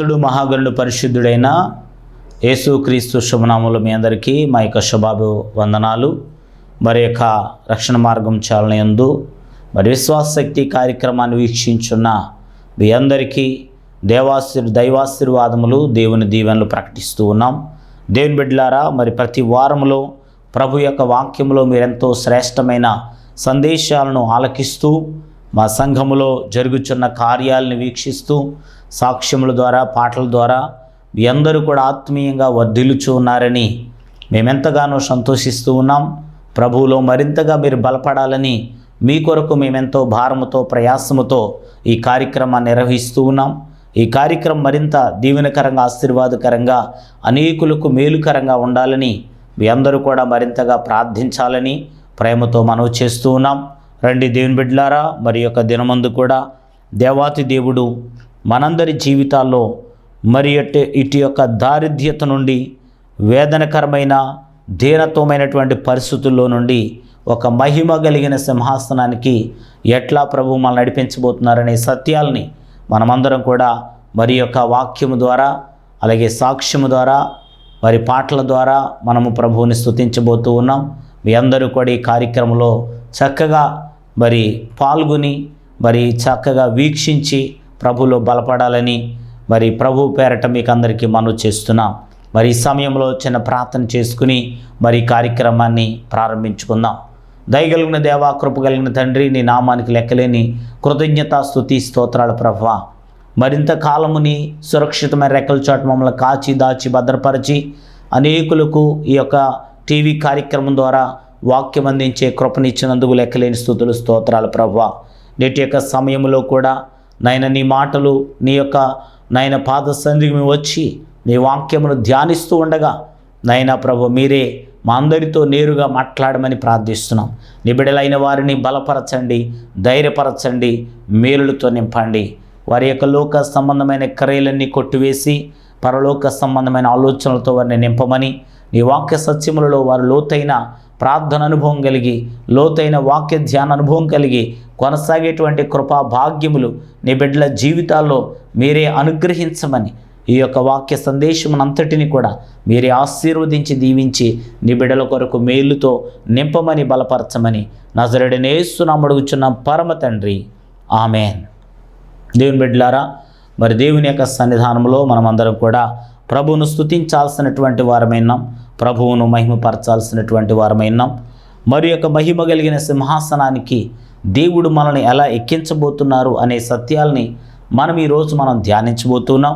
మహోన్నతుడు మహాగణుడు పరిశుద్ధుడైన యేసుక్రీస్తు శుభనాములు మీ అందరికీ మా యొక్క శుభాభి వందనాలు మరి యొక్క రక్షణ మార్గం చాలనందు మరి విశ్వాసశక్తి కార్యక్రమాన్ని వీక్షించున్న మీ అందరికీ దేవాశీర్ దైవాశీర్వాదములు దేవుని దీవెనలు ప్రకటిస్తూ ఉన్నాం. దేవుని బిడ్డలారా మరి ప్రతి వారములో ప్రభు యొక్క వాక్యంలో మీరెంతో శ్రేష్టమైన సందేశాలను ఆలకిస్తూ మా సంఘములో జరుగుచున్న కార్యాలను వీక్షిస్తూ సాక్ష్యముల ద్వారా పాటల ద్వారా మీ అందరూ కూడా ఆత్మీయంగా వర్ధిల్లుచూ ఉన్నారని మేమెంతగానో సంతోషిస్తూ ఉన్నాం. ప్రభువులో మరింతగా మీరు బలపడాలని మీ కొరకు మేమెంతో భారముతో ప్రయాసముతో ఈ కార్యక్రమాన్ని నిర్వహిస్తూ ఉన్నాం. ఈ కార్యక్రమం మరింత దీవెనకరంగా ఆశీర్వాదకరంగా అనేకులకు మేలుకరంగా ఉండాలని మీ అందరూ కూడా మరింతగా ప్రార్థించాలని ప్రేమతో మనవి చేస్తూ ఉన్నాం. రండి దేవుని బిడ్లారా మరి యొక్క దినమందు కూడా దేవాతి దేవుడు మనందరి జీవితాల్లో మరి అట్టి ఇటు యొక్క దారిద్ర్యత నుండి వేదనకరమైన దీనత్వమైనటువంటి పరిస్థితుల్లో నుండి ఒక మహిమ కలిగిన సింహాసనానికి ఎట్లా ప్రభు మనల్ని నడిపించబోతున్నారనే సత్యాల్ని మనమందరం కూడా మరి యొక్క వాక్యము ద్వారా అలాగే సాక్ష్యము ద్వారా మరి పాటల ద్వారా మనము ప్రభువుని స్తుతించబోతూ ఉన్నాం. మీ అందరూ కూడా ఈ కార్యక్రమంలో చక్కగా మరి పాల్గొని మరి చక్కగా వీక్షించి ప్రభులో బలపడాలని మరి ప్రభు పేరట మీకు అందరికీ మనవి చేస్తున్నాం. మరి ఈ సమయంలో చిన్న ప్రార్థన చేసుకుని మరి కార్యక్రమాన్ని ప్రారంభించుకుందాం. దయగలిగిన దేవా కృప కలిగిన తండ్రి నీ నామానికి లెక్కలేని కృతజ్ఞత స్థుతి స్తోత్రాలు ప్రభా మరింత కాలముని సురక్షితమైన రెక్కల చోట మమ్మల్ని కాచి దాచి భద్రపరిచి అనేకులకు ఈ యొక్క టీవీ కార్యక్రమం ద్వారా వాక్యం అందించే కృపనిచ్చినందుకు లెక్కలేని స్థుతులు స్తోత్రాలు ప్రభా నేటి యొక్క సమయంలో కూడా నాయన నీ మాటలు నీ యొక్క నాయన పాద సంధికి మేము వచ్చి నీ వాక్యమును ధ్యానిస్తూ ఉండగా నాయన ప్రభు మీరే మా అందరితో నేరుగా మాట్లాడమని ప్రార్థిస్తున్నాం. నిబిడలైన వారిని బలపరచండి ధైర్యపరచండి మేలులతో నింపండి. వారి యొక్క లోక సంబంధమైన క్రయలన్నీ కొట్టివేసి పరలోక సంబంధమైన ఆలోచనలతో వారిని నింపమని నీ వాక్య సత్యములలో వారు లోతైన ప్రార్థన అనుభవం కలిగి లోతైన వాక్య ధ్యాన అనుభవం కలిగి కొనసాగేటువంటి కృపా భాగ్యములు నీ బిడ్డల జీవితాల్లో మీరే అనుగ్రహించమని ఈ యొక్క వాక్య సందేశమునంతటిని కూడా మీరే ఆశీర్వదించి దీవించి నీ బిడ్డల కొరకు మేలుతో నింపమని బలపరచమని నజరడనేస్తున్నాం అడుగుచున్నాం. పరమ తండ్రి. ఆమెన్. దేవుని బిడ్డలారా మరి దేవుని యొక్క సన్నిధానంలో మనమందరం కూడా ప్రభువును స్తుతించాల్సినటువంటి వారమైనాం ప్రభువును మహిమపరచాల్సినటువంటి వారమైనాం మరి యొక్క మహిమ కలిగిన సింహాసనానికి దేవుడు మనల్ని ఎలా ఎక్కించబోతున్నారు అనే సత్యాల్ని మనం ఈరోజు మనం ధ్యానించబోతున్నాం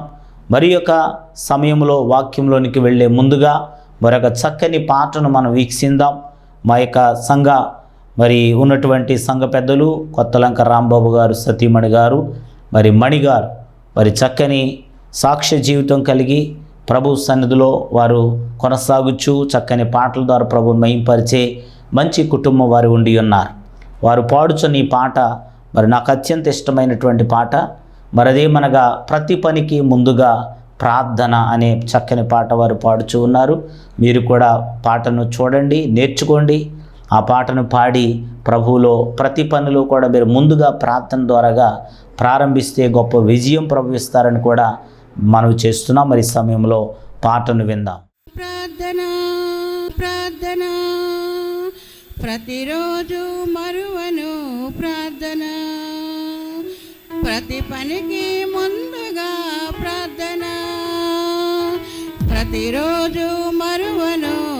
మరి యొక్క సమయంలో వాక్యంలోనికి వెళ్ళే ముందుగా మరొక చక్కని పాటను మనం వీక్షిందాం. మా యొక్క సంఘ మరి ఉన్నటువంటి సంఘ పెద్దలు కొత్తలంక రాంబాబు గారు సతీమణి గారు మరి మణి గారు మరి చక్కని సాక్ష్య జీవితం కలిగి ప్రభు సన్నిధిలో వారు కొనసాగుచు చక్కని పాటల ద్వారా ప్రభుని మయంపరిచే మంచి కుటుంబం వారు ఉండి ఉన్నారు. వారు పాడుచున్న ఈ పాట మరి నాకు అత్యంత ఇష్టమైనటువంటి పాట. మరదేమనగా ప్రతి పనికి ముందుగా ప్రార్థన అనే చక్కని పాట వారు పాడుచూ ఉన్నారు. మీరు కూడా పాటను చూడండి నేర్చుకోండి. ఆ పాటను పాడి ప్రభువులో ప్రతి పనిలో కూడా మీరు ముందుగా ప్రార్థన ద్వారాగా ప్రారంభిస్తే గొప్ప విజయం ప్రభువిస్తారని కూడా మనవి చేస్తున్నాం మరి సమయంలో పాటను విందాం. ప్రార్థన ప్రార్థన. ప్రతిరోజు మరువను ప్రార్థన. ప్రతి పనికి ముందుగా ప్రార్థన. ప్రతిరోజు మరువను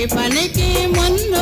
ప్రతి పనికి ముందుగా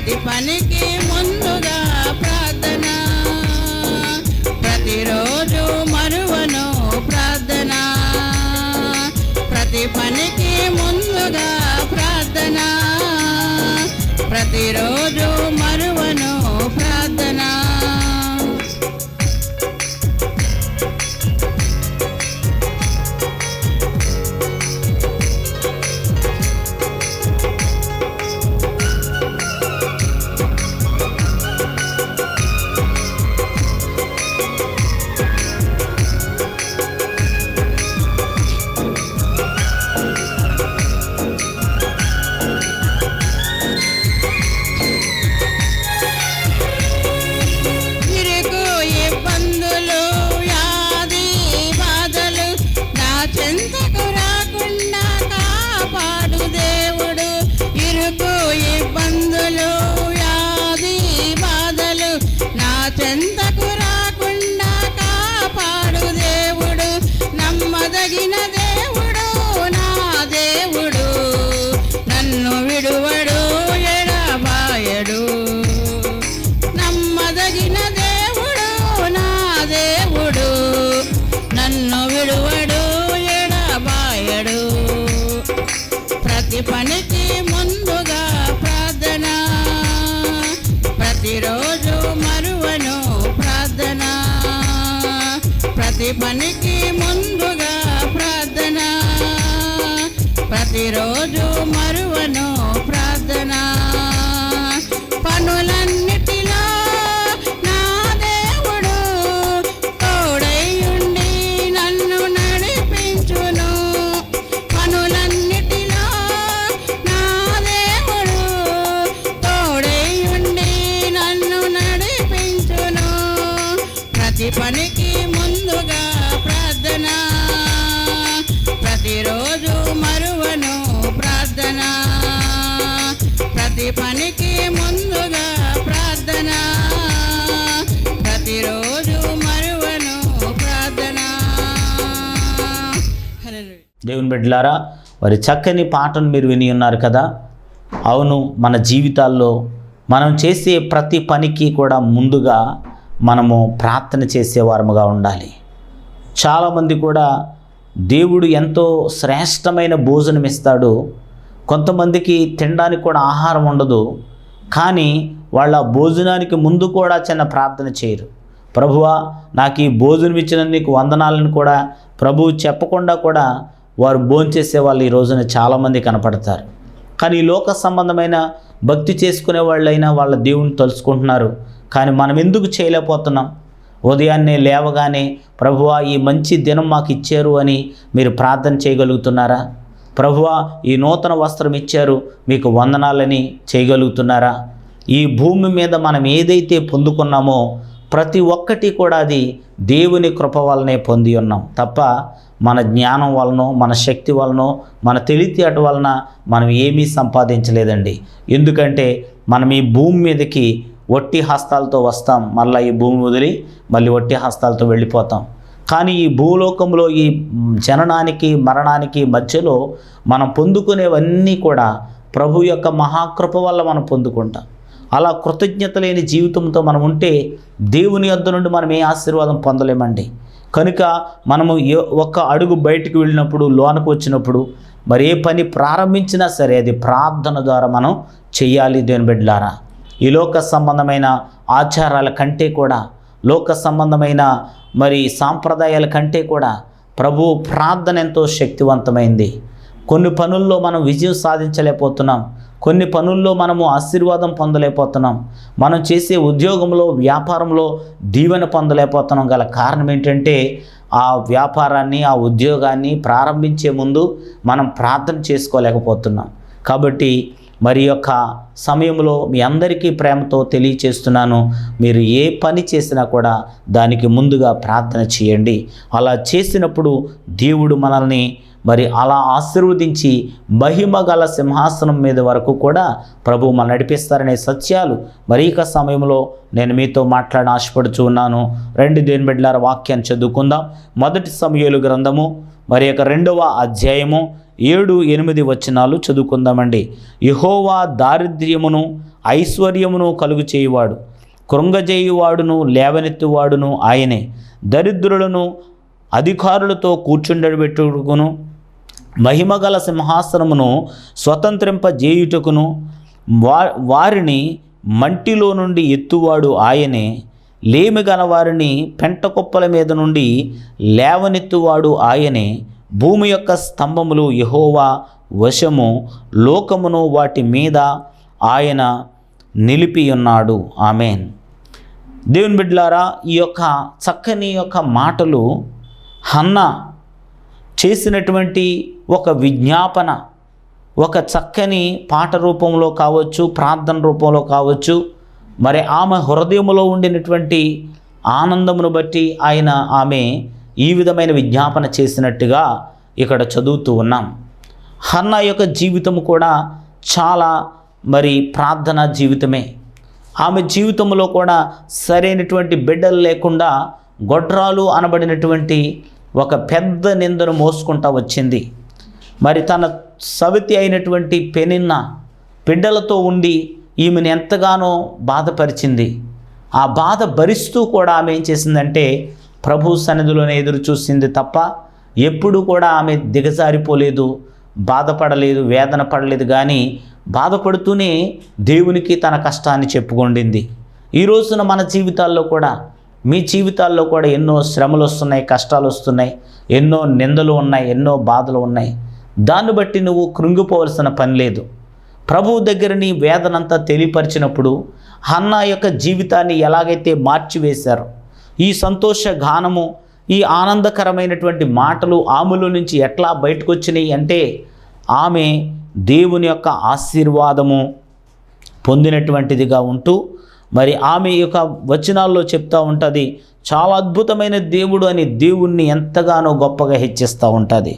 ప్రతి పనికి ముందుగా ప్రార్థన. ప్రతిరోజు మరువను ప్రార్థన. ప్రతి పనికి ముందుగా ప్రార్థన. ప్రతిరోజు చెంతకు రాకుండా కాపాడు దేవుడు. ఇరుకు ఇబ్బందులు వ్యాధి బాధలు నా చెంతకు రాకుండా పనికి ముందుగా ప్రార్థన. ప్రతిరోజు దేవుని వారి చక్కని పాటను మీరు విని ఉన్నారు కదా? అవును మన జీవితాల్లో మనం చేసే ప్రతి పనికి కూడా ముందుగా మనము ప్రార్థన చేసేవారముగా ఉండాలి. చాలామంది కూడా దేవుడు ఎంతో శ్రేష్టమైన భోజనం ఇస్తాడు. కొంతమందికి తినడానికి కూడా ఆహారం ఉండదు. కానీ వాళ్ళ భోజనానికి ముందు కూడా చిన్న ప్రార్థన చేయరు. ప్రభువా నాకు ఈ భోజనం ఇచ్చిన నీకు వందనాలను కూడా ప్రభువు చెప్పకుండా కూడా వారు భోంచేసే వాళ్ళు ఈ రోజున చాలామంది కనపడతారు. కానీ ఈ లోక సంబంధమైన భక్తి చేసుకునే వాళ్ళైనా వాళ్ళ దేవుని తలుచుకుంటున్నారు. కానీ మనం ఎందుకు చేయలేకపోతున్నాం? ఉదయాన్నే లేవగానే ప్రభువా ఈ మంచి దినం మాకు ఇచ్చారు అని మీరు ప్రార్థన చేయగలుగుతున్నారా? ప్రభువా ఈ నూతన వస్త్రం ఇచ్చారు మీకు వందనాలని చేయగలుగుతున్నారా? ఈ భూమి మీద మనం ఏదైతే పొందుకున్నామో ప్రతి ఒక్కటి కూడా అది దేవుని కృప వల్లనే పొంది ఉన్నాం. తప్ప మన జ్ఞానం వలనో మన శక్తి వలనో మన తెలివితేట వలన మనం ఏమీ సంపాదించలేదండి. ఎందుకంటే మనం ఈ భూమి మీదకి ఒట్టి హస్తాలతో వస్తాం మళ్ళీ ఈ భూమి వదిలి మళ్ళీ ఒట్టి హస్తాలతో వెళ్ళిపోతాం. కానీ ఈ భూలోకంలో ఈ జననానికి మరణానికి మధ్యలో మనం పొందుకునేవన్నీ కూడా ప్రభు యొక్క మహాకృప వల్ల మనం పొందుకుంటాం. అలా కృతజ్ఞత లేని జీవితంతో మనం ఉంటే దేవుని యొద్ద నుండి మనం ఏ ఆశీర్వాదం పొందలేమండి. కనుక మనము ఏ- ఒక్క అడుగు బయటికి వెళ్ళినప్పుడు లోనకు వచ్చినప్పుడు మరి ఏ పని ప్రారంభించినా సరే అది ప్రార్థన ద్వారా మనం చేయాలి దేని బిడ్డలారా. ఈ లోక సంబంధమైన ఆచారాల కంటే కూడా లోక సంబంధమైన మరి సాంప్రదాయాల కంటే కూడా ప్రభు ప్రార్థన ఎంతో శక్తివంతమైంది. కొన్ని పనుల్లో మనం విజయం సాధించలేకపోతున్నాం. కొన్ని పనుల్లో మనము ఆశీర్వాదం పొందలేకపోతున్నాం. మనం చేసే ఉద్యోగంలో వ్యాపారంలో దీవెన పొందలేకపోతున్నాం. గల కారణం ఏంటంటే ఆ వ్యాపారాన్ని ఆ ఉద్యోగాన్ని ప్రారంభించే ముందు మనం ప్రార్థన చేసుకోలేకపోతున్నాం. కాబట్టి మరి యొక్క సమయంలో మీ అందరికీ ప్రేమతో తెలియచేస్తున్నాను. మీరు ఏ పని చేసినా కూడా దానికి ముందుగా ప్రార్థన చేయండి. అలా చేసినప్పుడు దేవుడు మనల్ని మరి అలా ఆశీర్వదించి మహిమ గల సింహాసనం మీద వరకు కూడా ప్రభు మన నడిపిస్తారనే సత్యాలు మరి సమయంలో నేను మీతో మాట్లాడి ఆశపడుచు ఉన్నాను. రెండు దేని బిడ్డలార వాక్యాన్ని చదువుకుందాం. మొదటి సమయాలు గ్రంథము మరి యొక్క రెండవ అధ్యాయము ఏడు ఎనిమిది వచనాలు చదువుకుందామండి. యహోవా దారిద్ర్యమును ఐశ్వర్యమును కలుగు చేయువాడు. కృంగజేయువాడును లేవనెత్తువాడును ఆయనే. దరిద్రులను అధికారులతో కూర్చుండబెట్టుకును. మహిమగల సింహాసనమును స్వతంత్రింపజేయుటకును వా వారిని మంటిలో నుండి ఎత్తువాడు ఆయనే. లేమి గల వారిని పెంట కుప్పల మీద నుండి లేవనెత్తువాడు ఆయనే. భూమి యొక్క స్తంభములు యహోవా వశము లోకమును వాటి మీద ఆయన నిలిపి ఉన్నాడు ఆమెన్. దేవుని బిడ్లారా ఈ యొక్క చక్కని యొక్క మాటలు హన్న చేసినటువంటి ఒక విజ్ఞాపన ఒక చక్కని పాట రూపంలో కావచ్చు ప్రార్థన రూపంలో కావచ్చు మరి ఆమె హృదయంలో ఉండినటువంటి ఆనందమును బట్టి ఆయన ఆమె ఈ విధమైన విజ్ఞాపన చేసినట్టుగా ఇక్కడ చదువుతూ ఉన్నాం. హన్న యొక్క జీవితం కూడా చాలా మరి ప్రార్థన జీవితమే. ఆమె జీవితంలో కూడా సరైనటువంటి బిడ్డలు లేకుండా గొడ్రాలు అనబడినటువంటి ఒక పెద్ద నిందను మోసుకుంటా వచ్చింది. మరి తన సవితి అయినటువంటి పెనిన్న బిడ్డలతో ఉండి ఈమెను ఎంతగానో బాధపరిచింది. ఆ బాధ భరిస్తూ కూడా ఆమె ఏం చేసిందంటే ప్రభు సన్నిధిలోనే ఎదురు చూసింది తప్ప ఎప్పుడు కూడా ఆమె దిగజారిపోలేదు బాధపడలేదు వేదన పడలేదు కానీ బాధపడుతూనే దేవునికి తన కష్టాన్ని చెప్పుకొండింది. ఈ రోజున మన జీవితాల్లో కూడా మీ జీవితాల్లో కూడా ఎన్నో శ్రమలు వస్తున్నాయి కష్టాలు వస్తున్నాయి ఎన్నో నిందలు ఉన్నాయి ఎన్నో బాధలు ఉన్నాయి. దాన్ని బట్టి నువ్వు కృంగిపోవలసిన పని లేదు. ప్రభువు దగ్గర నీ వేదనంతా తెలియపరిచినప్పుడు హన్నా యొక్క జీవితాన్ని ఎలాగైతే మార్చివేశారో ఈ సంతోష గానము ఈ ఆనందకరమైనటువంటి మాటలు ఆమెలో నుంచి ఎట్లా బయటకు వచ్చినాయి అంటే ఆమె దేవుని యొక్క ఆశీర్వాదము పొందినటువంటిదిగా ఉంటూ మరి ఆమె యొక్క వచనాల్లో చెప్తూ ఉంటుంది చాలా అద్భుతమైన దేవుడు అని దేవుణ్ణి ఎంతగానో గొప్పగా హెచ్చిస్తూ ఉంటుంది.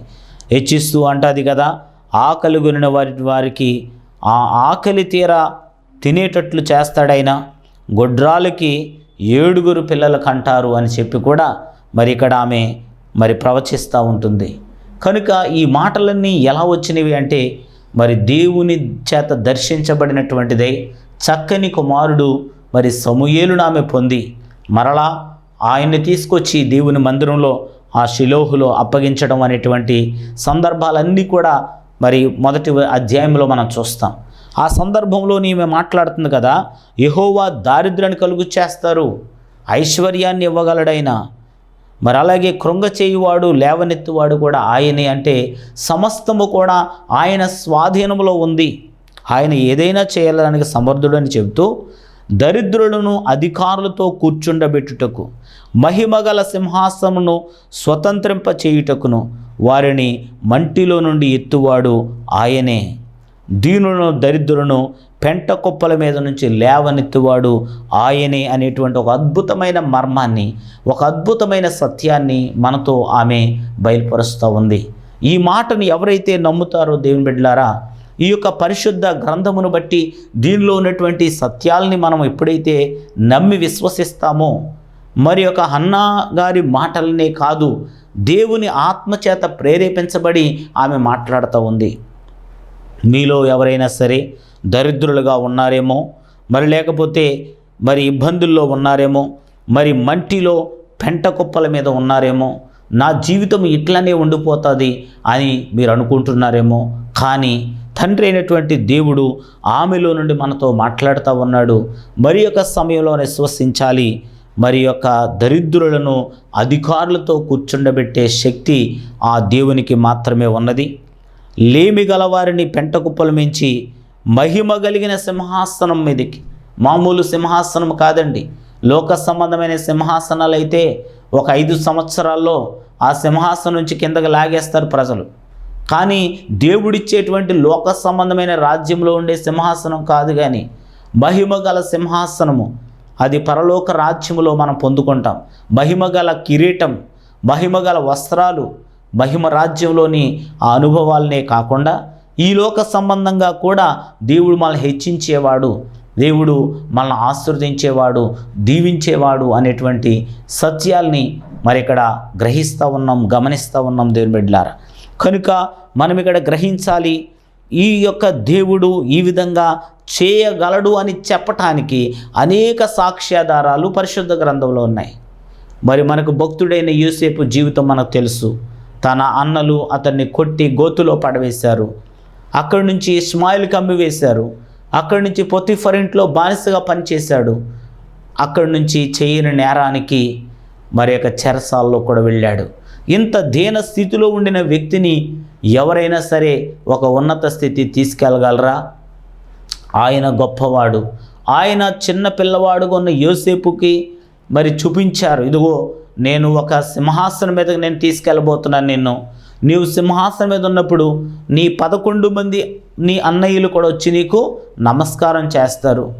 హెచ్చిస్తూ అంటుంది కదా ఆకలి గురిన వారి వారికి ఆ ఆకలి తీర తినేటట్లు చేస్తాడైనా గొడ్రాలకి ఏడుగురు పిల్లలు కంటారు అని చెప్పి కూడా మరి ఇక్కడ ఆమె మరి ప్రవచిస్తూ ఉంటుంది. కనుక ఈ మాటలన్నీ ఎలా వచ్చినవి అంటే మరి దేవుని చేత దర్శించబడినటువంటిదే చక్కని కుమారుడు మరి సమూయేలును ఆమె పొంది మరలా ఆయన్ని తీసుకొచ్చి దేవుని మందిరంలో ఆ శిలోహులో అప్పగించడం అనేటువంటి సందర్భాలన్నీ కూడా మరి మొదటి అధ్యాయంలో మనం చూస్తాం. ఆ సందర్భంలో ఈమె మాట్లాడుతుంది కదా యహోవా దారిద్ర్యాన్ని కలుగు చేస్తారు ఐశ్వర్యాన్ని ఇవ్వగలడైనా. మరి అలాగే కృంగ చేయువాడు లేవనెత్తువాడు కూడా ఆయనే అంటే సమస్తము కూడా ఆయన స్వాధీనంలో ఉంది. ఆయన ఏదైనా చేయాలడానికి సమర్థుడని చెబుతూ దరిద్రులను అధికారులతో కూర్చుండబెట్టుటకు. మహిమగల సింహాసమును స్వతంత్రింప చేయుటకును వారిని మంటిలో నుండి ఎత్తువాడు ఆయనే. దీనులను దరిద్రులను పెంట కుప్పల మీద నుంచి లేవనెత్తువాడు ఆయనే అనేటువంటి ఒక అద్భుతమైన మర్మాన్ని ఒక అద్భుతమైన సత్యాన్ని మనతో ఆమె బయలుపరుస్తూ ఉంది. ఈ మాటను ఎవరైతే నమ్ముతారో దేవుని బిడ్డలారా ఈ యొక్క పరిశుద్ధ గ్రంథమును బట్టి దీనిలో ఉన్నటువంటి సత్యాల్ని మనం ఎప్పుడైతే నమ్మి విశ్వసిస్తామో మరి యొక్క హన్నా గారి మాటలనే కాదు దేవుని ఆత్మచేత ప్రేరేపించబడి ఆమె మాట్లాడుతూ ఉంది. మీలో ఎవరైనా సరే దరిద్రులుగా ఉన్నారేమో మరి లేకపోతే మరి ఇబ్బందుల్లో ఉన్నారేమో మరి మంటిలో పెంట కుప్పల మీద ఉన్నారేమో నా జీవితం ఇట్లనే ఉండిపోతుంది అని మీరు అనుకుంటున్నారేమో కానీ తండ్రి అయినటువంటి దేవుడు ఆమెలో నుండి మనతో మాట్లాడుతూ ఉన్నాడు. మరి యొక్క సమయంలో విశ్వసించాలి. మరి యొక్క దరిద్రులను అధికారులతో కూర్చుండబెట్టే శక్తి ఆ దేవునికి మాత్రమే ఉన్నది. లేమి గలవారిని పెంటకు మించి మహిమ కలిగిన సింహాసనం మీదకి. మామూలు సింహాసనం కాదండి. లోక సంబంధమైన సింహాసనాలు అయితే ఒక ఐదు సంవత్సరాల్లో ఆ సింహాసనం నుంచి కిందకి లాగేస్తారు ప్రజలు. కానీ దేవుడిచ్చేటువంటి లోక సంబంధమైన రాజ్యంలో ఉండే సింహాసనం కాదు కానీ మహిమ గల సింహాసనము అది పరలోక రాజ్యములో మనం పొందుకుంటాం. మహిమగల కిరీటం మహిమగల వస్త్రాలు మహిమ రాజ్యంలోని ఆ అనుభవాలనే కాకుండా ఈ లోక సంబంధంగా కూడా దేవుడు మనల్ని హెచ్చించేవాడు దేవుడు మనల్ని ఆశీర్వదించేవాడు దీవించేవాడు అనేటువంటి సత్యాల్ని మరి ఇక్కడ గ్రహిస్తూ ఉన్నాం గమనిస్తూ ఉన్నాం దేవుని బిడ్డలారా. కనుక మనం ఇక్కడ గ్రహించాలి ఈ యొక్క దేవుడు ఈ విధంగా చేయగలడు అని చెప్పటానికి అనేక సాక్ష్యాధారాలు పరిశుద్ధ గ్రంథంలో ఉన్నాయి. మరి మనకు భక్తుడైన యూసేపు జీవితం మనకు తెలుసు. తన అన్నలు అతన్ని కొట్టి గోతులో పడవేశారు. అక్కడి నుంచి ఇస్మాయిల్కి అమ్మి వేశారు. అక్కడి నుంచి పొత్తిఫర్ ఇంట్లో బానిసగా పనిచేశాడు. అక్కడి నుంచి చేయని నేరానికి మరి యొక్క చెరసాల్లో కూడా వెళ్ళాడు. ఇంత దీన స్థితిలో ఉండిన వ్యక్తిని ఎవరైనా సరే ఒక ఉన్నత స్థితి తీసుకెళ్ళగలరా? ఆయన గొప్పవాడు. ఆయన చిన్న పిల్లవాడుగా ఉన్న యోసేపుకి మరి చూపించారు. ఇదిగో నేను ఒక సింహాసనం మీదకి నేను తీసుకెళ్ళబోతున్నాను నిన్ను. నీవు సింహాసనం మీద ఉన్నప్పుడు నీ పదకొండు మంది నీ అన్నయ్యలు కూడా వచ్చి నీకు నమస్కారం చేస్తారు.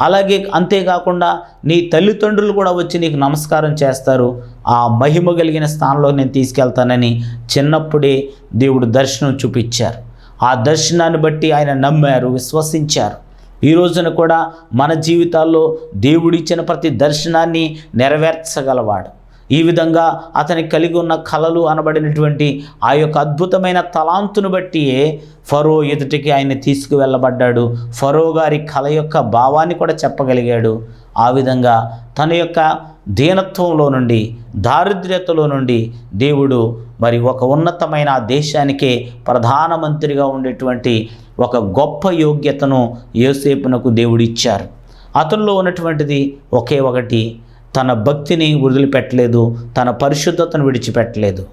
అలాగే అంతేకాకుండా నీ తల్లిదండ్రులు కూడా వచ్చి నీకు నమస్కారం చేస్తారు. ఆ మహిమ కలిగిన స్థానంలో నేను తీసుకెళ్తానని చిన్నప్పుడే దేవుడు దర్శనం చూపించారు. ఆ దర్శనాన్ని బట్టి ఆయన నమ్మారు విశ్వసించారు. ఈ రోజున కూడా మన జీవితాల్లో దేవుడిచ్చిన ప్రతి దర్శనాన్ని నెరవేర్చగలవాడు. ఈ విధంగా అతనికి కలిగి ఉన్న కళలు అనబడినటువంటి ఆ యొక్క అద్భుతమైన తలాంతును బట్టియే ఫరో ఎదుటికి ఆయన తీసుకువెళ్ళబడ్డాడు. ఫరో గారి కళ యొక్క భావాన్ని కూడా చెప్పగలిగాడు. ఆ విధంగా తన యొక్క దీనత్వంలో నుండి దారిద్ర్యతలో నుండి దేవుడు మరి ఒక ఉన్నతమైన దేశానికే ప్రధానమంత్రిగా ఉండేటువంటి ఒక గొప్ప యోగ్యతను యోసేపునకు దేవుడు ఇచ్చారు. అతనిలో ఉన్నటువంటిది ఒకే ఒకటి తన భక్తిని వదిలిపెట్టలేదు తన పరిశుద్ధతను విడిచిపెట్టలేదు.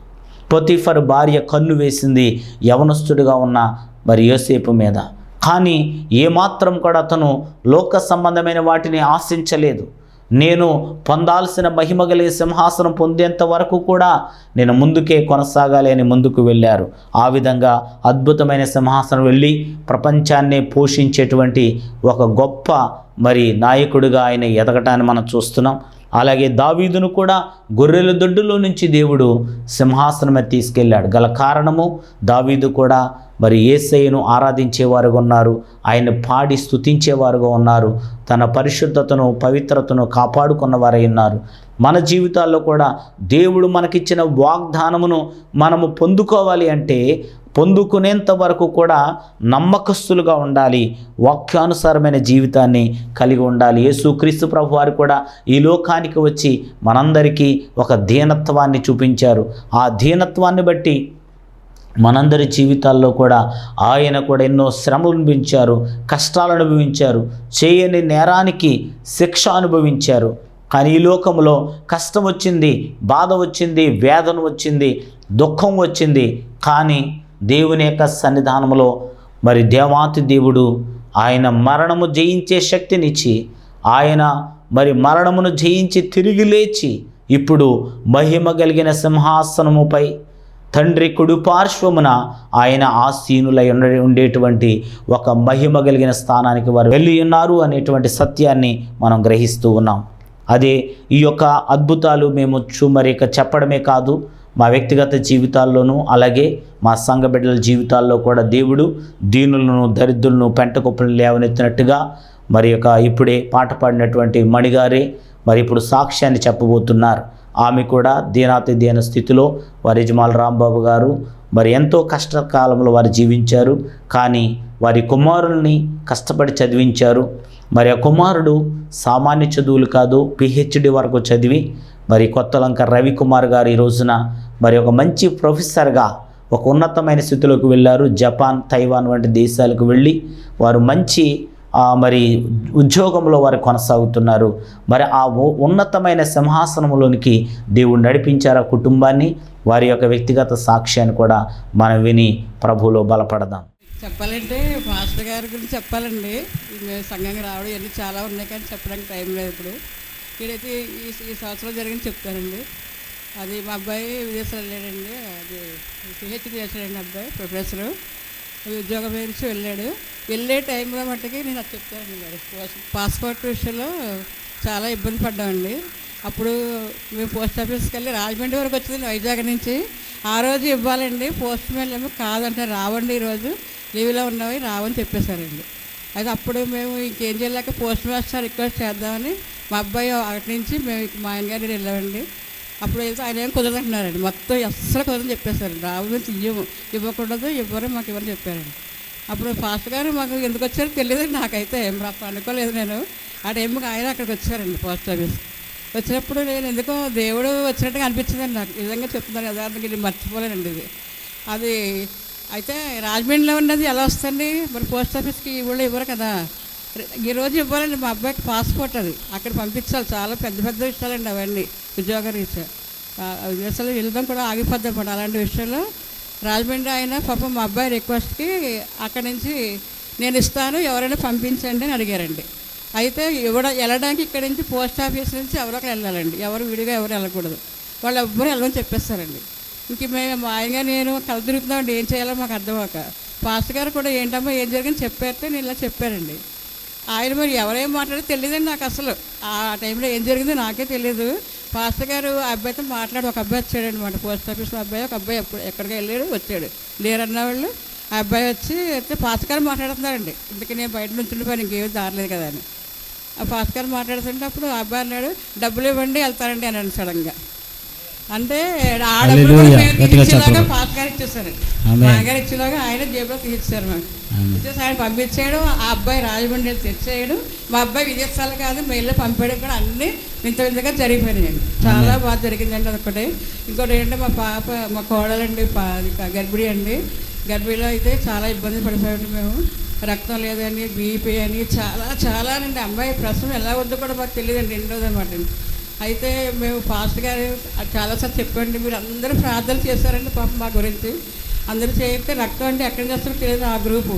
పొతిఫర్ భార్య కన్ను వేసింది యవనస్తుడిగా ఉన్న మరి యోసేపు మీద. కానీ ఏమాత్రం కూడా అతను లోక సంబంధమైన వాటిని ఆశించలేదు. నేను పొందాల్సిన మహిమ సింహాసనం పొందేంత వరకు కూడా నేను ముందుకే కొనసాగాలి అని ముందుకు వెళ్ళారు. ఆ విధంగా అద్భుతమైన సింహాసనం వెళ్ళి ప్రపంచాన్నే పోషించేటువంటి ఒక గొప్ప మరి నాయకుడిగా ఆయన ఎదగటాన్ని మనం చూస్తున్నాం. అలాగే దావీదును కూడా గొర్రెల దొడ్డులో నుంచి దేవుడు సింహాసనమే తీసుకెళ్ళాడు. గల కారణము దావీదు కూడా మరి ఏసయ్యను ఆరాధించేవారుగా ఉన్నారు. ఆయన పాడి స్తుతించేవారుగా ఉన్నారు. తన పరిశుద్ధతను పవిత్రతను కాపాడుకున్నవారై ఉన్నారు. మన జీవితాల్లో కూడా దేవుడు మనకిచ్చిన వాగ్దానమును మనము పొందుకోవాలి అంటే పొందుకునేంత వరకు కూడా నమ్మకస్తులుగా ఉండాలి. వాక్యానుసారమైన జీవితాన్ని కలిగి ఉండాలి. యేసుక్రీస్తు ప్రభు వారు కూడా ఈ లోకానికి వచ్చి మనందరికీ ఒక దీనత్వాన్ని చూపించారు. ఆ దీనత్వాన్ని బట్టి మనందరి జీవితాల్లో కూడా ఆయన కూడా ఎన్నో శ్రమలు అనుభవించారు కష్టాలు అనుభవించారు చేయని నేరానికి శిక్ష అనుభవించారు. కానీ ఈ లోకంలో కష్టం వచ్చింది బాధ వచ్చింది వేదన వచ్చింది దుఃఖం వచ్చింది. కానీ దేవుని యొక్క సన్నిధానంలో మరి దేవాతి దేవుడు ఆయన మరణము జయించే శక్తినిచ్చి ఆయన మరి మరణమును జయించి తిరిగి లేచి ఇప్పుడు మహిమ కలిగిన సింహాసనముపై తండ్రి కుడి పార్శ్వమున ఆయన ఆసీనులై ఉండ ఉండేటువంటి ఒక మహిమ కలిగిన స్థానానికి వారు వెళ్ళి ఉన్నారు అనేటువంటి సత్యాన్ని మనం గ్రహిస్తూ ఉన్నాం. అదే ఈ యొక్క అద్భుతాలు మేము చూ మరి ఇక చెప్పడమే కాదు. మా వ్యక్తిగత జీవితాల్లోనూ అలాగే మా సంఘ బిడ్డల జీవితాల్లో కూడా దేవుడు దీనులను దరిద్రులను పెంటకుప్పలను లేవనెత్తినట్టుగా మరి యొక్క ఇప్పుడే పాట పాడినటువంటి మణిగారే మరి ఇప్పుడు సాక్ష్యాన్ని చెప్పబోతున్నారు. ఆమె కూడా దీనాతి దీన స్థితిలో వారి యజమానులు రాంబాబు గారు మరి ఎంతో కష్టకాలంలో వారు జీవించారు. కానీ వారి కుమారుల్ని కష్టపడి చదివించారు. మరి ఆ కుమారుడు సామాన్య చదువులు కాదు పిహెచ్డి వరకు చదివి మరి కొత్తలంక రవికుమార్ గారు ఈ రోజున మరి ఒక మంచి ప్రొఫెసర్గా ఒక ఉన్నతమైన స్థితిలోకి వెళ్ళారు. జపాన్ తైవాన్ వంటి దేశాలకు వెళ్ళి వారు మంచి మరి ఉద్యోగంలో వారు కొనసాగుతున్నారు. మరి ఆ ఉన్నతమైన సింహాసనంలోనికి దేవుడు నడిపించారు ఆ కుటుంబాన్ని. వారి యొక్క వ్యక్తిగత సాక్ష్యాన్ని కూడా మనం విని ప్రభువులో బలపడదాం. చెప్పాలంటే మాస్టర్ గారి గురించి చెప్పాలండి. సంఘంగా రావడం ఇవన్నీ చాలా ఉన్నాయి కానీ చెప్పడానికి టైం లేదు ఇప్పుడు. వీడైతే ఈ ఈ సంవత్సరం జరిగింది చెప్తానండి అది మా అబ్బాయి విదేశాలు వెళ్ళాడండి. అది పిహెచ్డి చేశాడండి అబ్బాయి ప్రొఫెసరు. ఉద్యోగం నుంచి వెళ్ళాడు. వెళ్ళే టైంలో మట్టుకి నేను అది చెప్తానండి మరి. పాస్పోర్ట్ విషయంలో చాలా ఇబ్బంది పడ్డామండి. అప్పుడు మేము పోస్ట్ ఆఫీస్కి వెళ్ళి రాజమండ్రి వరకు వచ్చింది వైజాగ్ నుంచి. ఆ రోజు ఇవ్వాలండి పోస్ట్ మ్యాన్ ఏమో కాదంటే రావండి ఈరోజు. లీవ్లో ఉన్నవి రావని చెప్పేశారండి. అయితే అప్పుడు మేము ఇంకేం చేయలేక పోస్ట్ మాస్టర్ రిక్వెస్ట్ చేద్దామని మా అబ్బాయి అక్కడి నుంచి మేము మా ఆయనగారి వెళ్ళామండి. అప్పుడు వెళ్తే ఆయన ఏం కుదరదంటున్నారండి. మొత్తం అస్సలు కుదరని చెప్పేశారు. రావు నుంచి ఇవ్వము ఇవ్వకూడదు ఇవ్వరు మాకు ఇవ్వని చెప్పారండి. అప్పుడు ఫాస్ట్ గారు మాకు ఎందుకు వచ్చారో తెలియదు నాకైతే. ఏం రా- అనుకోలేదు నేను. ఆ టైంకి ఆయన అక్కడికి వచ్చారండి పోస్ట్ ఆఫీస్. వచ్చినప్పుడు నేను ఎందుకో దేవుడు వచ్చినట్టుగా అనిపించిందండి నాకు. నిజంగా చెప్తున్నాను యథార్థంగా ఇది మర్చిపోలేనండి ఇది. అది అయితే రాజమండ్రిలో ఉన్నది ఎలా వస్తుంది? మరి పోస్ట్ ఆఫీస్కి ఊళ్ళో ఇవ్వరు కదా. ఈరోజు ఇవ్వాలండి మా అబ్బాయికి పాస్పోర్ట్ అది. అక్కడ పంపించాలి. చాలా పెద్ద పెద్ద విషయాలండి అవన్నీ. ఉద్యోగ రీత్యా. ఆ, వెళ్దాం కూడా ఆగిపోద్దాం కూడా అలాంటి విషయంలో. రాజమండ్రి ఆయన పాపం మా అబ్బాయి రిక్వెస్ట్కి అక్కడి నుంచి నేను ఇస్తాను ఎవరైనా పంపించండి అని అడిగారండి. అయితే ఇవ్వడ వెళ్ళడానికి ఇక్కడి నుంచి పోస్ట్ ఆఫీస్ నుంచి ఎవరో ఒకరు వెళ్ళాలండి. ఎవరు విడిగా ఎవరు వెళ్ళకూడదు. వాళ్ళు ఎవ్వరు వెళ్ళమని చెప్పేస్తారండి. ఇంక మేము మా నేను కల తిరుగుతున్నామండి. ఏం చేయాలో మాకు అర్థమవుక పాస్టర్ గారు కూడా ఏంటమ్మా ఏం జరిగింది చెప్పారంటే నేను ఇలా చెప్పారండి ఆయన మరి ఎవరేం మాట్లాడో తెలియదండి నాకు అసలు. ఆ టైంలో ఏం జరిగిందో నాకే తెలియదు పాస్టర్ గారు ఆ అబ్బాయితో మాట్లాడి ఒక అబ్బాయి వచ్చాడు అనమాట పోస్ట్ ఆఫీస్లో అబ్బాయి ఒక అబ్బాయి ఎప్పుడు ఎక్కడికి వెళ్ళాడు వచ్చాడు. లేరన్న వాళ్ళు. ఆ అబ్బాయి వచ్చి అయితే పాస్టర్ గారు మాట్లాడుతున్నారండి. ఇందుకే నేను బయట నుంచి ఉండిపోయాను ఇంకేమీ దారలేదు కదా అని. ఆ పాస్టర్ గారు మాట్లాడుతుంటే అప్పుడు ఆ అబ్బాయి అన్నాడు డబ్బులు ఇవ్వండి వెళ్తారండి అని సడన్గా. అంటే. పాస్టర్ గారు ఇచ్చేసారు. మా గారు ఇచ్చేలాగా ఆయన జేబులో తీసేశారు మాకు. ఇచ్చేసి ఆయన పంపించాడు ఆ అబ్బాయి రాజమండ్రి తెచ్చేయడు మా అబ్బాయి విదేశాలు కాదు మెయిల్లో పంపేయడం కూడా అన్ని వింత వింతగా జరిగిపోయినాయండి చాలా బాగా జరిగిందండి అదొకటి ఇంకోటి ఏంటంటే మా పాప మా కోడలండి గర్భిణి అండి. గర్భిణిలో అయితే చాలా ఇబ్బంది పడిపోయాడు మేము. రక్తం లేదని బీపీ అని చాలా చాలా అండి అమ్మాయి ప్రస్తుతం ఎలా వద్దో కూడా మాకు తెలియదండి. రెండోది అనమాట అయితే మేము ఫాస్ట్ గారు చాలాసార్లు చెప్పండి మీరు అందరూ ప్రార్థన చేశారండి పాపం మా గురించి. అందరూ చేస్తే రక్తం అంటే ఎక్కడ చేస్తారో తెలియదు ఆ గ్రూపు.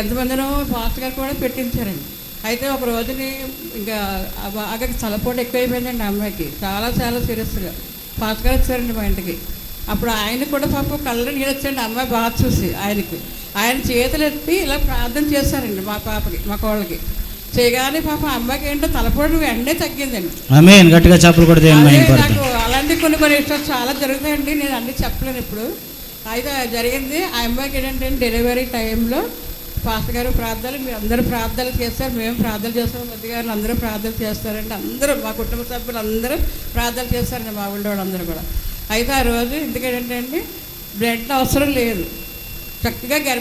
ఎంతమందినో ఫాస్ట్ గారు కూడా పెట్టించారండి. అయితే ఒక రోజుని ఇంకా బాగా తలపోటు ఎక్కువైపోయిందండి అమ్మాయికి. చాలా చాలా సీరియస్గా ఫాస్ట్ గారు వచ్చారండి మా ఇంటికి. అప్పుడు ఆయన కూడా పాపం కళ్ళు నీళ్ళొచ్చండి అమ్మాయి బాగా చూసి ఆయనకి. ఆయన చేతులు ఎత్తి ఇలా ప్రార్థన చేశారండి మా పాపకి మా కోళ్ళకి చేయగానే పాప అమ్మాయికి ఏంటో తలపోటు వెంటనే తగ్గిందండి. ఆమేన్ గట్టిగా చేపలు కొడితే నాకు అలాంటి కొన్ని కొన్ని విషయాలు చాలా జరుగుతాయండి. నేను అన్ని చెప్పలేను ఇప్పుడు. అయితే జరిగింది. ఆ అమ్మాయికి ఏంటంటే డెలివరీ టైంలో పాస్టర్ గారు ప్రార్థనలు మీరు అందరూ ప్రార్థనలు చేస్తారు. మేము ప్రార్థనలు చేస్తాం మధ్య గారు అందరూ ప్రార్థనలు చేస్తారండి. అందరూ మా కుటుంబ సభ్యులు అందరూ ప్రార్థనలు చేస్తారండి మా ఊళ్ళో వాళ్ళందరూ కూడా. అయితే ఆ రోజు ఎందుకంటే అండి బ్లడ్ అవసరం లేదు. చక్కగా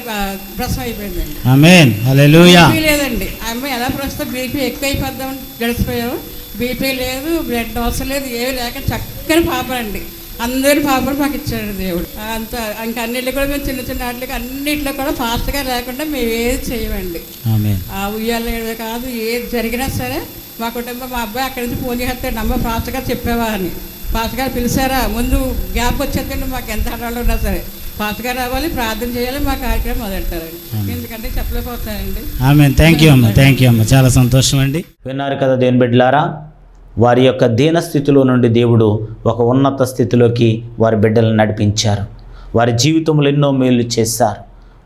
ప్రసవం అయిపోయిందండి ఆమేన్. హల్లెలూయా. బీపీ లేదండి. ఆ అమ్మాయి ఎలా ప్రస్తుతం బీపీ ఎక్కువ అయిపోద్దామని గడిచిపోయాం బీపీ లేదు బ్లడ్ అవసరం లేదు ఏమి లేక చక్కని పాప అండి. అందరి పాపలు మాకు ఇచ్చాడు దేవుడు. అంత ఇంకా అన్నిట్లో కూడా మేము చిన్న చిన్న వాటికి అన్నిట్లో కూడా ఫాస్ట్గా లేకుండా మేము ఏది చేయమండి. ఆ ఉయ్యాల కాదు ఏది జరిగినా సరే మా కుటుంబం మా అబ్బాయి అక్కడి నుంచి ఫోన్ చేస్తాడు అమ్మ ఫాస్ట్గా చెప్పావా అని. ఫాస్ట్గా పిలిచారా? ముందు గ్యాప్ వచ్చేదండి మాకు ఎంత హడాలు ఉన్నా సరే. రావాలి ప్రార్థన చేయాలి మా కార్యక్రమం మొదలెట్టారండి ఎందుకంటే చెప్పలేకపోతానండి ఆమేన్. థ్యాంక్ యూ అమ్మ. థ్యాంక్ యూ అమ్మ. చాలా సంతోషం అండి విన్నారు కదా దేని బిడ్డలారా? వారి యొక్క దీన స్థితిలో నుండి దేవుడు ఒక ఉన్నత స్థితిలోకి వారి బిడ్డలను నడిపించారు. వారి జీవితంలో ఎన్నో మేలు చేశారు.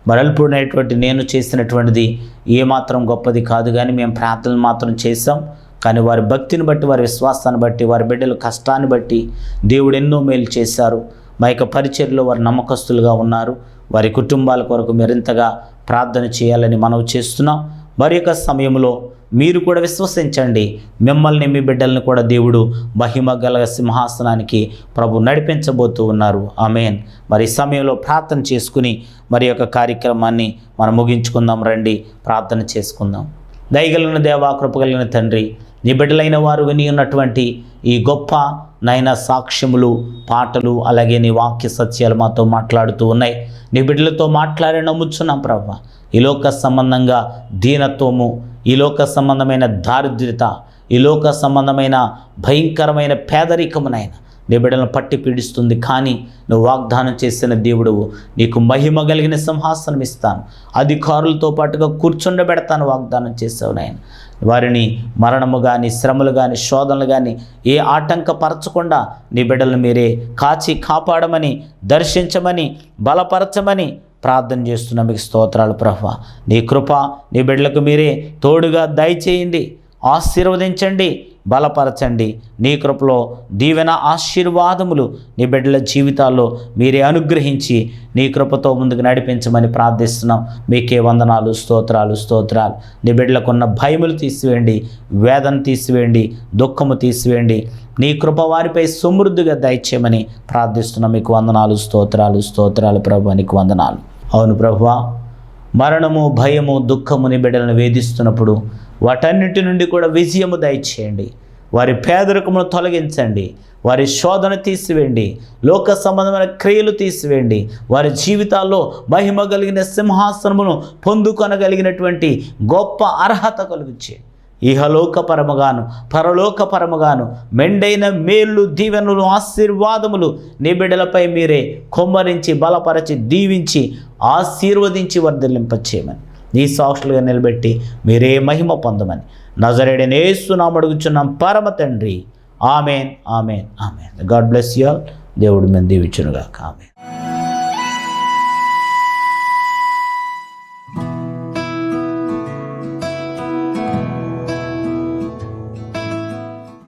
మరల్పుడైనటువంటి నేను చేసినటువంటిది ఏమాత్రం గొప్పది కాదు కానీ మేము ప్రార్థనలు మాత్రం చేశాం. కానీ వారి భక్తిని బట్టి వారి విశ్వాసాన్ని బట్టి వారి బిడ్డల కష్టాన్ని బట్టి దేవుడు ఎన్నో మేలు చేశారు. మా యొక్క పరిచర్లో వారు నమ్మకస్తులుగా ఉన్నారు. వారి కుటుంబాల కొరకు మరింతగా ప్రార్థన చేయాలని మనవి చేస్తున్నాం. మరి యొక్క సమయంలో మీరు కూడా విశ్వసించండి. మిమ్మల్ని మీ బిడ్డల్ని కూడా దేవుడు మహిమ గల సింహాసనానికి ప్రభు నడిపించబోతూ ఉన్నారు. ఆమెన్. మరి ఈ సమయంలో ప్రార్థన చేసుకుని మరి యొక్క కార్యక్రమాన్ని మనం ముగించుకుందాం. రండి ప్రార్థన చేసుకుందాం. దయగలిగిన దేవా కృపగలిగిన తండ్రి నీ బిడ్డలైన వారు విని ఉన్నటువంటి ఈ గొప్ప నాయన సాక్ష్యములు పాటలు అలాగే నీ వాక్య సత్యాలు మాతో మాట్లాడుతూ ఉన్నాయి. నీ బిడ్డలతో మాట్లాడి నమ్ముచున్నాం ప్రభ. ఈ లోక సంబంధంగా దీనత్వము ఈ లోక సంబంధమైన దారిద్ర్యత ఈ లోక సంబంధమైన భయంకరమైన పేదరికమునైనా నీ బిడ్డలను పట్టి పీడిస్తుంది. కానీ నువ్వు వాగ్దానం చేసిన దేవుడువు నీకు మహిమ కలిగిన సింహాసనం ఇస్తాను. అధికారులతో పాటుగా కూర్చుండబెడతాను వాగ్దానం చేసావు నాయన. వారిని మరణము కానీ శ్రమలు కానీ శోధనలు కానీ ఏ ఆటంకపరచకుండా నీ బిడ్డలను మీరే కాచి కాపాడమని దర్శించమని బలపరచమని ప్రార్థన చేస్తున్న మీకు స్తోత్రాలు ప్రభ నీ కృప నీ బిడ్డలకు మీరే తోడుగా దయచేయండి ఆశీర్వదించండి బలపరచండి. నీ కృపలో దీవెన ఆశీర్వాదములు నీ బిడ్డల జీవితాల్లో మీరే అనుగ్రహించి నీ కృపతో ముందుకు నడిపించమని ప్రార్థిస్తున్నాం. మీకే వందనాలు స్తోత్రాలు స్తోత్రాలు. నీ బిడ్డలకున్న భయములు తీసివేయండి వేదన తీసివేయండి దుఃఖము తీసివేయండి. నీ కృప వారిపై సమృద్ధిగా దయచేయమని ప్రార్థిస్తున్నాం. మీకు వందనాలు స్తోత్రాలు స్తోత్రాలు ప్రభు నీకు వందనాలు. అవును ప్రభువా మరణము భయము దుఃఖము నీ బిడ్డలను వేధిస్తున్నప్పుడు వాటన్నిటి నుండి కూడా విజయము దయచేయండి. వారి పేదరికమును తొలగించండి. వారి శోధన తీసివేయండి. లోక సంబంధమైన క్రియలు తీసివేయండి. వారి జీవితాల్లో మహిమ కలిగిన సింహాసనమును పొందుకొనగలిగినటువంటి గొప్ప అర్హత కలిగించేయండి ఇహలోకపరముగాను పరలోకపరముగాను మెండైన మేళ్ళు దీవెనలు ఆశీర్వాదములు నీ బిడ్డలపై మీరే కొమ్మరించి బలపరచి దీవించి ఆశీర్వదించి వర్ధలింపచేయమని నీ సాక్షులుగా నిలబెట్టి మీరే మహిమ పొందమని. నజరేడనేస్తున్నాం అడుగుచున్నాం. పరమ తండ్రి. Amen amen amen. God bless you దేవుడు మేము దీవించునుగా ఆమెన్.